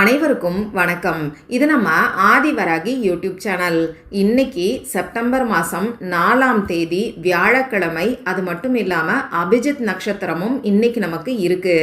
அனைவருக்கும் வணக்கம். இது நம்ம ஆதிவராகி யூடியூப் சேனல். இன்னைக்கு செப்டம்பர் மாதம் நாலாம் தேதி வியாழக்கிழமை. அது மட்டும் இல்லாமல் அபிஜித் நட்சத்திரமும் இன்னைக்கு நமக்கு இருக்கு.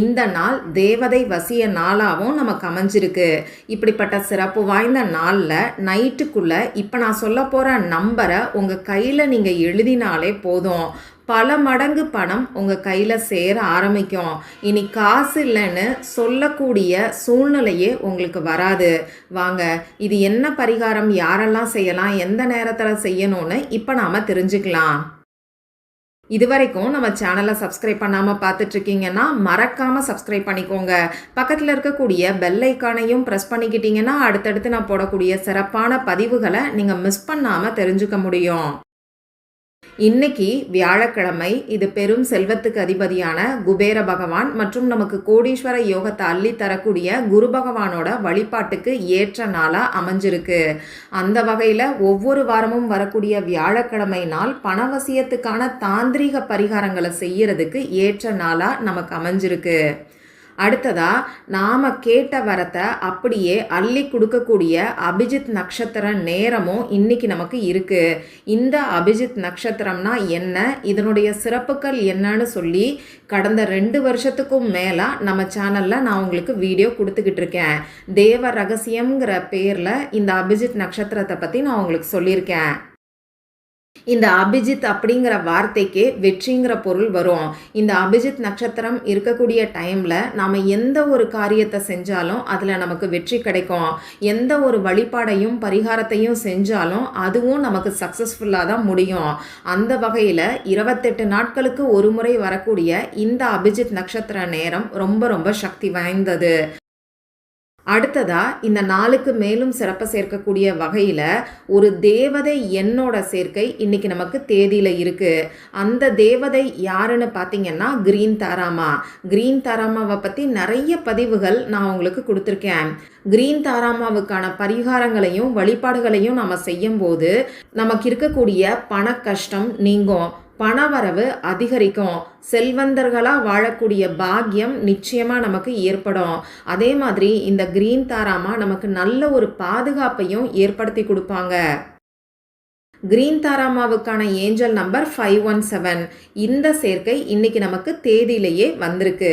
இந்த நாள் தேவதை வசிய நாளாகவும் நமக்கு அமைஞ்சிருக்கு. இப்படிப்பட்ட சிறப்பு வாய்ந்த நாளில் நைட்டுக்குள்ளே இப்போ நான் சொல்ல போகிற நம்பரை உங்கள் கையில் நீங்கள் எழுதினாலே போதும். பல மடங்கு பணம் உங்கள் கையில் சேர ஆரம்பிக்கும். இனி காசு இல்லைன்னு சொல்லக்கூடிய சூழ்நிலையே உங்களுக்கு வராது. வாங்க இது என்ன பரிகாரம்? யாரெல்லாம் செய்யலாம்? எந்த நேரத்தில் செய்யணும்னு இப்போ நாம் தெரிஞ்சுக்கலாம். இது வரைக்கும் நம்ம சேனலை சப்ஸ்கிரைப் பண்ணாமல் பார்த்துட்ருக்கீங்கன்னா மறக்காமல் சப்ஸ்கிரைப் பண்ணிக்கோங்க. பக்கத்தில் இருக்கக்கூடிய பெல் ஐக்கானையும் ப்ரெஸ் பண்ணிக்கிட்டிங்கன்னா அடுத்தடுத்து நான் போடக்கூடிய சிறப்பான பதிவுகளை நீங்கள் மிஸ் பண்ணாமல் தெரிஞ்சுக்க முடியும். இன்னைக்கு வியாழக்கிழமை இது பெரும் செல்வத்துக்கு அதிபதியான குபேர பகவான் மற்றும் நமக்கு கோடீஸ்வர யோகத்தை அள்ளி தரக்கூடிய குரு பகவானோட வழிபாட்டுக்கு ஏற்ற நாளாக அமைஞ்சிருக்கு. அந்த வகையில் ஒவ்வொரு வாரமும் வரக்கூடிய வியாழக்கிழமை நாள் பணவசியத்துக்கான தாந்திரீக பரிகாரங்களை செய்யறதுக்கு ஏற்ற நாளாக நமக்கு அமைஞ்சிருக்கு. அடுத்ததா நாம கேட்ட வரத்தை அப்படியே அள்ளி கொடுக்கக்கூடிய அபிஜித் நட்சத்திர நேரமும் இன்னைக்கு நமக்கு இருக்கு. இந்த அபிஜித் நட்சத்திரம்னா என்ன? இதனுடைய சிறப்புகள் என்னன்னு சொல்லி கடந்த ரெண்டு வருஷத்துக்கும் மேலே நம்ம சேனலில் நான் உங்களுக்கு வீடியோ கொடுத்துக்கிட்டு இருக்கேன். தேவ ரகசியம்ங்கிற பேரில் இந்த அபிஜித் நட்சத்திரத்தை பற்றி நான் உங்களுக்கு சொல்லியிருக்கேன். இந்த அபிஜித் அப்படிங்கிற வார்த்தைக்கு வெற்றிங்கிற பொருள் வரும். இந்த அபிஜித் நட்சத்திரம் இருக்கக்கூடிய டைமில் நாம் எந்த ஒரு காரியத்தை செஞ்சாலும் அதில் நமக்கு வெற்றி கிடைக்கும். எந்த ஒரு வழிபாடையும் பரிகாரத்தையும் செஞ்சாலும் அதுவும் நமக்கு சக்ஸஸ்ஃபுல்லாக தான் முடியும். அந்த வகையில் இருபத்தெட்டு நாட்களுக்கு ஒரு முறை வரக்கூடிய இந்த அபிஜித் நட்சத்திர நேரம் ரொம்ப ரொம்ப சக்தி வாய்ந்தது. அடுத்ததா இந்த நாளுக்கு மேலும் சிறப்பை சேர்க்கக்கூடிய வகையில் ஒரு தேவதை எண்ணோட சேர்க்கை இன்னைக்கு நமக்கு தேதியில் இருக்குது அந்த தேவதை யாருன்னு பார்த்தீங்கன்னா கிரீன் தாராமா. கிரீன் தாராமாவை பற்றி நிறைய பதிவுகள் நான் உங்களுக்கு கொடுத்துருக்கேன். கிரீன் தாராமாவுக்கான பரிகாரங்களையும் வழிபாடுகளையும் நம்ம செய்யும்போது நமக்கு இருக்கக்கூடிய பண கஷ்டம் நீங்கும். பணவரவு அதிகரிக்கும். செல்வந்தர்களாக வாழக்கூடிய பாக்கியம் நிச்சயமாக நமக்கு ஏற்படும். அதே மாதிரி இந்த கிரீன் தாராமா நமக்கு நல்ல ஒரு பாதுகாப்பையும் ஏற்படுத்தி கொடுப்பாங்க. Green தாராமாவுக்கான angel number five one seven இந்த சேர்க்கை இன்னைக்கு நமக்கு தேதியிலேயே வந்திருக்கு.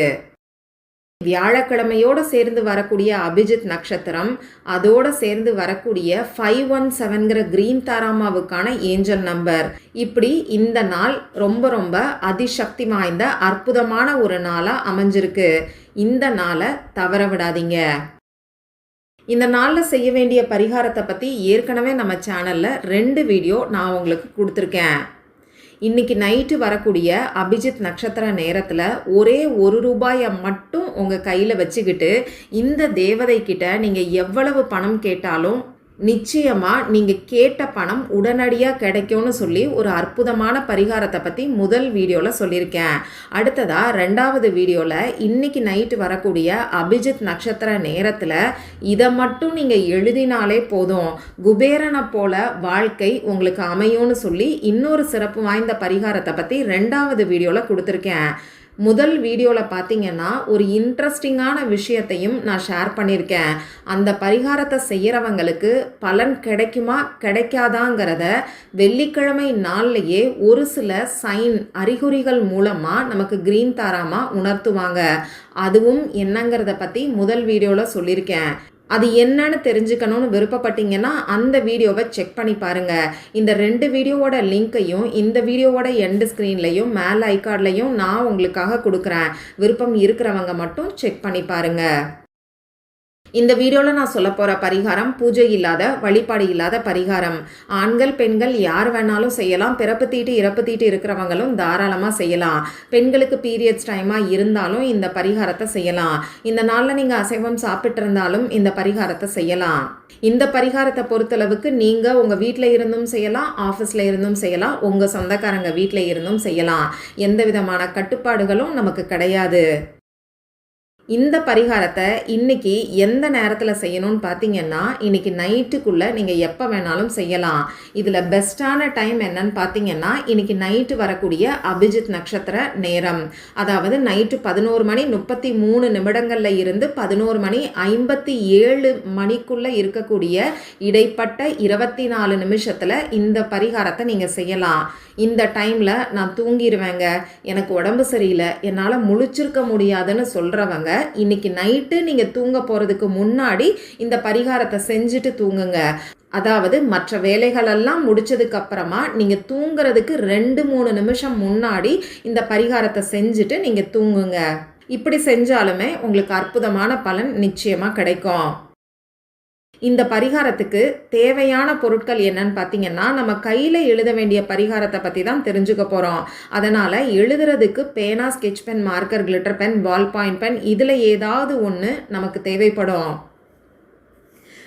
வியாழக்கிழமையோடு சேர்ந்து வரக்கூடிய அபிஜித் நட்சத்திரம் அதோடு சேர்ந்து வரக்கூடிய ஃபைவ் ஒன் செவன்கிற கிரீன் தாராமாவுக்கான ஏஞ்சல் நம்பர். இப்படி இந்த நாள் ரொம்ப ரொம்ப அதிசக்தி வாய்ந்த அற்புதமான ஒரு நாளாக அமைஞ்சிருக்கு. இந்த நாளை தவற விடாதீங்க. இந்த நாளில் செய்ய வேண்டிய பரிகாரத்தை பற்றி ஏற்கனவே நம்ம சேனலில் ரெண்டு வீடியோ நான் உங்களுக்கு கொடுத்துருக்கேன். இன்னைக்கு நைட்டு வரக்கூடிய அபிஜித் நட்சத்திர நேரத்தில் ஒரே ஒரு ரூபாயை மட்டும் உங்கள் கையில் வச்சுக்கிட்டு இந்த தேவதை கிட்ட நீங்கள் எவ்வளவு பணம் கேட்டாலும் நிச்சயமாக நீங்கள் கேட்ட பணம் உடனடியாக கிடைக்கும்னு சொல்லி ஒரு அற்புதமான பரிகாரத்தை பற்றி முதல் வீடியோவில் சொல்லியிருக்கேன். அடுத்ததாக ரெண்டாவது வீடியோவில் இன்னைக்கு நைட்டு வரக்கூடிய அபிஜித் நட்சத்திர நேரத்தில் இதை மட்டும் நீங்கள் எழுதினாலே போதும். குபேரனை போல வாழ்க்கை உங்களுக்கு அமையும்னு சொல்லி இன்னொரு சிறப்பு வாய்ந்த பரிகாரத்தை பற்றி ரெண்டாவது வீடியோவில் கொடுத்துருக்கேன். முதல் வீடியோவில் பார்த்தீங்கன்னா ஒரு இன்ட்ரெஸ்டிங்கான விஷயத்தையும் நான் ஷேர் பண்ணியிருக்கேன் அந்த பரிகாரத்தை செய்கிறவங்களுக்கு பலன் கிடைக்குமா கிடைக்காதாங்கிறத வெள்ளிக்கிழமை நாள்லையே ஒரு சில சைன் அறிகுறிகள் மூலமாக நமக்கு க்ரீன் தாராமாக உணர்த்துவாங்க. அதுவும் என்னங்கிறத பற்றி முதல் வீடியோவில் சொல்லியிருக்கேன் அது என்னன்னு தெரிஞ்சுக்கணும்னு விருப்பப்பட்டீங்கன்னா அந்த வீடியோவை செக் பண்ணி பாருங்கள் இந்த ரெண்டு வீடியோவோட லிங்க்கையும் இந்த வீடியோவோட எண்டு ஸ்க்ரீன்லையும் மேல் ஐகார்ட்லையும் நான் உங்களுக்காக கொடுக்குறேன். விருப்பம் இருக்கிறவங்க மட்டும் செக் பண்ணி பாருங்கள் இந்த வீடியோவில் நான் சொல்ல போகிற பரிகாரம் பூஜை இல்லாத வழிபாடு இல்லாத பரிகாரம். ஆண்கள் பெண்கள் யார் வேணாலும் செய்யலாம். பிறப்பு தீட்டு இறப்பு தீட்டு இருக்கிறவங்களும் தாராளமாக செய்யலாம். பெண்களுக்கு பீரியட்ஸ் டைமாக இருந்தாலும் இந்த பரிகாரத்தை செய்யலாம். இந்த நாளில் நீங்கள் அசைவம் சாப்பிட்டு இருந்தாலும் இந்த பரிகாரத்தை செய்யலாம். இந்த பரிகாரத்தை பொறுத்தளவுக்கு நீங்கள் உங்கள் வீட்டில் இருந்தும் செய்யலாம் ஆஃபீஸில் இருந்தும் செய்யலாம் உங்கள் சொந்தக்காரங்க வீட்டில் இருந்தும் செய்யலாம். எந்த விதமான கட்டுப்பாடுகளும் நமக்கு கிடையாது. இந்த பரிகாரத்தை இன்னைக்கு எந்த நேரத்தில் செய்யணும்னு பார்த்தீங்கன்னா இன்னைக்கு நைட்டுக்குள்ளே நீங்கள் எப்போ வேணாலும் செய்யலாம். இதில் பெஸ்ட்டான டைம் என்னன்னு பார்த்தீங்கன்னா இன்னைக்கு நைட்டு வரக்கூடிய அபிஜித் நட்சத்திர நேரம். அதாவது நைட்டு பதினோரு மணி முப்பத்தி மூணு நிமிடங்களில் இருந்து பதினோரு மணி ஐம்பத்தி ஏழு மணிக்குள்ளே இருக்கக்கூடிய இடைப்பட்ட இருபத்தி நாலு நிமிஷத்தில் இந்த பரிகாரத்தை நீங்கள் செய்யலாம். இந்த டைமில் நான் தூங்கிடுவேங்க எனக்கு உடம்பு சரியில்லை. என்னால் முழிச்சிருக்க முடியாதுன்னு சொல்கிறவங்க இன்னைக்கு நைட்டு நீங்கள் தூங்க போகிறதுக்கு முன்னாடி இந்த பரிகாரத்தை செஞ்சுட்டு தூங்குங்க. அதாவது மற்ற வேலைகளெல்லாம் முடிச்சதுக்கு அப்புறமா நீங்கள் தூங்குறதுக்கு ரெண்டு மூணு நிமிஷம் முன்னாடி இந்த பரிகாரத்தை செஞ்சுட்டு நீங்கள் தூங்குங்க. இப்படி செஞ்சாலுமே உங்களுக்கு அற்புதமான பலன் நிச்சயமாக கிடைக்கும். இந்த பரிகாரத்துக்கு தேவையான பொருட்கள் என்னன்னு பார்த்தீங்கன்னா நம்ம கையில் எழுத வேண்டிய பரிகாரத்தை பற்றி தான் தெரிஞ்சுக்க போகிறோம் அதனால் எழுதுறதுக்கு பேனா sketch pen marker glitter pen ball point pen இதில் ஏதாவது ஒன்று நமக்கு தேவைப்படும்.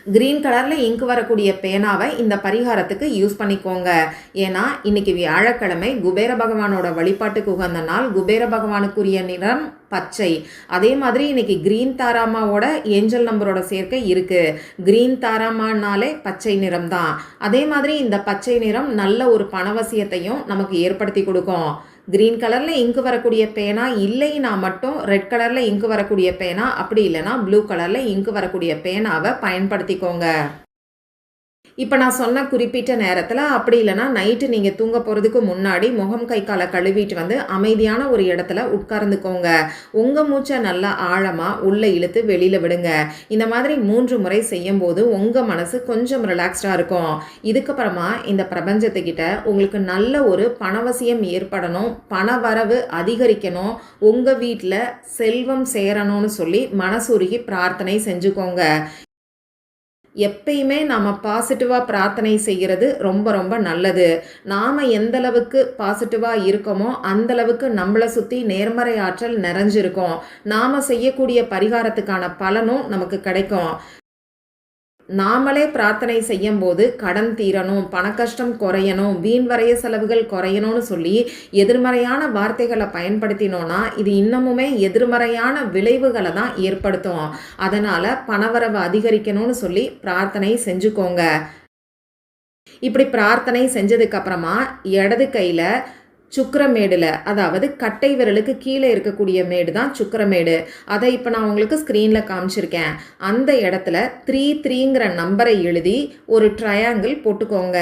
கிரீன் கலரில் இங்க் வரக்கூடிய பேனாவை இந்த பரிகாரத்துக்கு யூஸ் பண்ணிக்கோங்க. ஏன்னா இன்னைக்கு வியாழக்கிழமை குபேர பகவானோட வழிபாட்டுக்கு உகந்த நாள். குபேர பகவானுக்குரிய நிறம் பச்சை. அதே மாதிரி இன்னைக்கு கிரீன் தாராமாவோட ஏஞ்சல் நம்பரோட சேர்க்கை இருக்கு. கிரீன் தாராமானாலே பச்சை நிறம் தான். அதே மாதிரி இந்த பச்சை நிறம் நல்ல ஒரு பணவசியத்தையும் நமக்கு ஏற்படுத்தி கொடுக்கும். கிரீன் கலரில் இங்கு வரக்கூடிய பேனா இல்லைன்னா மட்டும் ரெட் கலரில் இங்கு வரக்கூடிய பேனா அப்படி இல்லைன்னா ப்ளூ கலரில் இங்கு வரக்கூடிய பேனாவை பயன்படுத்திக்கோங்க. இப்போ நான் சொன்ன குறிப்பிட்ட நேரத்தில் அப்படி இல்லைன்னா நைட்டு நீங்கள் தூங்க போகிறதுக்கு முன்னாடி முகம் கை காலை கழுவிட்டு வந்து அமைதியான ஒரு இடத்துல உட்கார்ந்துக்கோங்க. உங்கள் மூச்சை நல்லா ஆழமாக உள்ளே இழுத்து வெளியில் விடுங்க. இந்த மாதிரி மூன்று முறை செய்யும்போது உங்கள் மனசு கொஞ்சம் ரிலாக்ஸ்டாக இருக்கும். இதுக்கப்புறமா இந்த பிரபஞ்சத்துக்கிட்ட உங்களுக்கு நல்ல ஒரு பணவசியம் ஏற்படணும். பண வரவு அதிகரிக்கணும். உங்கள் வீட்டில் செல்வம் சேரணும்னு சொல்லி மனசுருகி பிரார்த்தனை செஞ்சுக்கோங்க. எப்பயுமே நாம் பாசிட்டிவாக பிரார்த்தனை செய்கிறது ரொம்ப ரொம்ப நல்லது. நாம் எந்தளவுக்கு பாசிட்டிவாக இருக்கோமோ அந்தளவுக்கு நம்மளை சுற்றி நேர்மறை ஆற்றல் நிறைஞ்சிருக்கும். நாம் செய்யக்கூடிய பரிகாரத்துக்கான பலனும் நமக்கு கிடைக்கும். நாமளே பிரார்த்தனை செய்யும் போது கடன் தீரணும் பணக்கஷ்டம் குறையணும் வீண் வரைய செலவுகள் குறையணும்னு சொல்லி எதிர்மறையான வார்த்தைகளை பயன்படுத்தினோன்னா இது இன்னமுமே எதிர்மறையான விளைவுகளை தான் ஏற்படுத்தும். அதனால் பணவரவு அதிகரிக்கணும்னு சொல்லி பிரார்த்தனை செஞ்சுக்கோங்க. இப்படி பிரார்த்தனை செஞ்சதுக்கப்புறமா இடது கையில் சுக்கரமேடில் அதாவது கட்டை விரலுக்கு கீழே இருக்கக்கூடிய மேடு தான் சுக்கரமேடு. அதை இப்போ நான் உங்களுக்கு ஸ்க்ரீனில் காமிச்சிருக்கேன். அந்த இடத்துல த்ரீ த்ரீங்கிற நம்பரை எழுதி ஒரு ட்ரையாங்கிள் போட்டுக்கோங்க.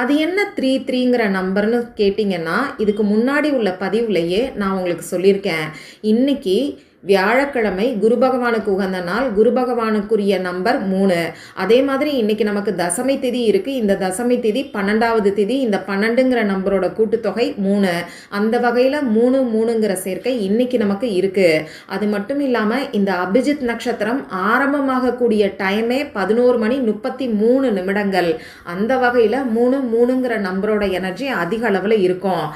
அது என்ன த்ரீ த்ரீங்கிற நம்பர்னு கேட்டிங்கன்னா இதுக்கு முன்னாடி உள்ள பதிவுலையே நான் உங்களுக்கு சொல்லியிருக்கேன். இன்றைக்கி வியாழக்கிழமை குரு பகவானுக்கு உகந்த நாள் குரு பகவானுக்குரிய நம்பர் மூணு. அதே மாதிரி இன்னைக்கு நமக்கு தசமி திதி இருக்குது இந்த தசமி திதி பன்னெண்டாவது திதி இந்த பன்னெண்டுங்கிற நம்பரோட கூட்டுத்தொகை மூணு. அந்த வகையில் மூணு மூணுங்கிற சேர்க்கை இன்னைக்கு நமக்கு இருக்குது அது மட்டும் இல்லாமல் இந்த அபிஜித் நட்சத்திரம் ஆரம்பமாகக்கூடிய டைமே பதினோரு மணி முப்பத்தி மூணு நிமிடங்கள். அந்த வகையில் மூணு மூணுங்கிற நம்பரோட எனர்ஜி அதிக அளவில் இருக்கும்.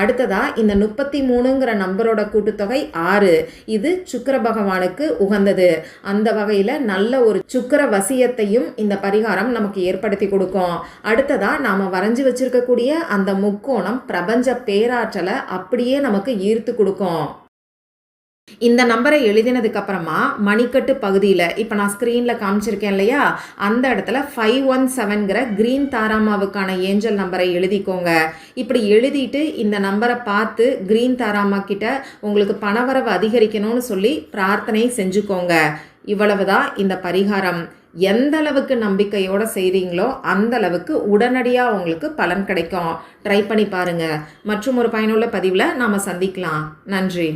அடுத்ததா இந்த முப்பத்தி மூணுங்கிற நம்பரோட கூட்டுத்தொகை ஆறு. இது சுக்கர பகவானுக்கு உகந்தது. அந்த வகையில் நல்ல ஒரு சுக்கர வசியத்தையும் இந்த பரிகாரம் நமக்கு ஏற்படுத்தி கொடுக்கும். அடுத்ததா நாம் வரைஞ்சி வச்சிருக்கக்கூடிய அந்த முக்கோணம் பிரபஞ்ச பேராற்றலை அப்படியே நமக்கு ஈர்த்து கொடுக்கும். இந்த நம்பரை எழுதினதுக்கு அப்புறமா மணிக்கட்டு பகுதியில் இப்போ நான் ஸ்க்ரீனில் காமிச்சிருக்கேன் இல்லையா? அந்த இடத்துல ஃபைவ் ஒன் செவன்கிற க்ரீன் தாராமாவுக்கான ஏஞ்சல் நம்பரை எழுதிக்கோங்க. இப்படி எழுதிட்டு இந்த நம்பரை பார்த்து க்ரீன் தாராமா கிட்ட உங்களுக்கு பணவரவு அதிகரிக்கணும்னு சொல்லி பிரார்த்தனை செஞ்சுக்கோங்க. இவ்வளவுதான் இந்த பரிகாரம். எந்த அளவுக்கு நம்பிக்கையோடு செய்கிறீங்களோ அந்த அளவுக்கு உடனடியாக உங்களுக்கு பலன் கிடைக்கும். ட்ரை பண்ணி பாருங்கள் மற்றும் ஒரு பயனுள்ள பதிவில் நாம் சந்திக்கலாம். நன்றி.